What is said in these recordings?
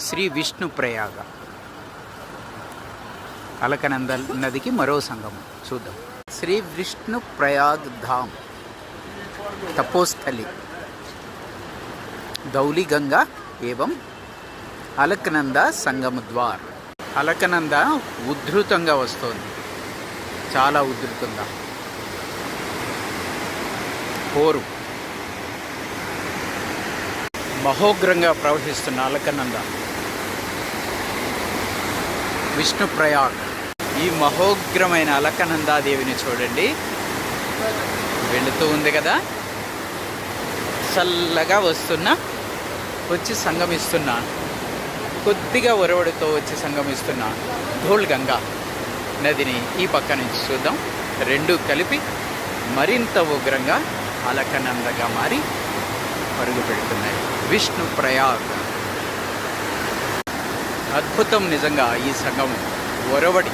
శ్రీ విష్ణు ప్రయాగ. అలకనంద నదికి మరో సంగమం. చూద్దాం. శ్రీ విష్ణు ప్రయాగ్ ధామ్. తపోస్థలి. దౌలిగంగా ఏవం? అలకనంద సంగమ ద్వార్. అలకనంద ఉద్ధృతంగా వస్తోంది. చాలా ఉద్ధృతంగా. పోరు. మహోగ్రంగా ప్రవహిస్తున్న అలకనంద. విష్ణు ప్రయాగ్. ఈ మహోగ్రమైన అలకనందాదేవిని చూడండి. వెళుతూ ఉంది కదా. చల్లగా వస్తున్న వచ్చి సంగమిస్తున్నా కొద్దిగా ఒరవడితో వచ్చి సంగమిస్తున్న ధోల్ గంగా నదిని ఈ పక్క నుంచి చూద్దాం. రెండు కలిపి మరింత ఉగ్రంగా అలకనందగా మారి పరుగు పెడుతున్నాయి. విష్ణు ప్రయాగ్. అద్భుతం నిజంగా ఈ సంగమం ఒరవడి.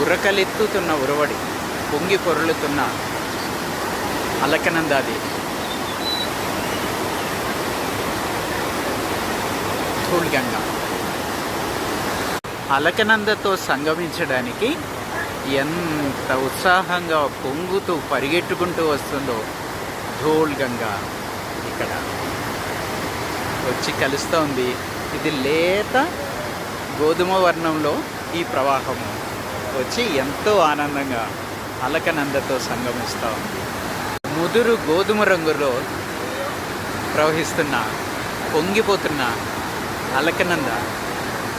ఉరకలెత్తుతున్న ఉరవడి పొంగి పొరలుతున్న అలకనందాది ధూళిగంగా అలకనందతో సంగమించడానికి ఎంత ఉత్సాహంగా పొంగుతూ పరిగెట్టుకుంటూ వస్తుందో ధోల్ ఇక్కడ. వచ్చి కలుస్తోంది ఇది లేత గోధుమ వర్ణంలో ఈ ప్రవాహము వచ్చి ఎంతో ఆనందంగా అలకనందతో సంగమిస్తూ ఉంది. ముదురు గోధుమ రంగులో ప్రవహిస్తున్న పొంగిపోతున్న అలకనంద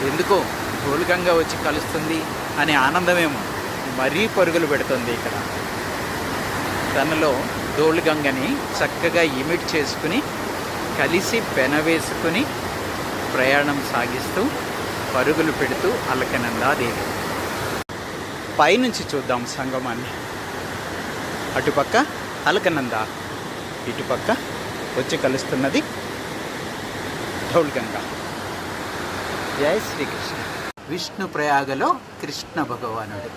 ఎందుకో గోలుగంగా వచ్చి కలుస్తుంది అనే ఆనందమేమో మరీ పరుగులు పెడుతుంది ఇక్కడ. తనలో ధూళిగంగని చక్కగా ఇమిట్ చేసుకుని కలిసి పెనవేసుకుని ప్రయాణం సాగిస్తూ పరుగులు పెడుతూ అలకనందాదేవి. పైనుంచి చూద్దాం సంగమాన్ని. అటుపక్క అలకనంద ఇటుపక్క వచ్చి కలుస్తున్నది ధౌల్గంగా జై శ్రీకృష్ణ. విష్ణు ప్రయాగలో కృష్ణ భగవానుడు.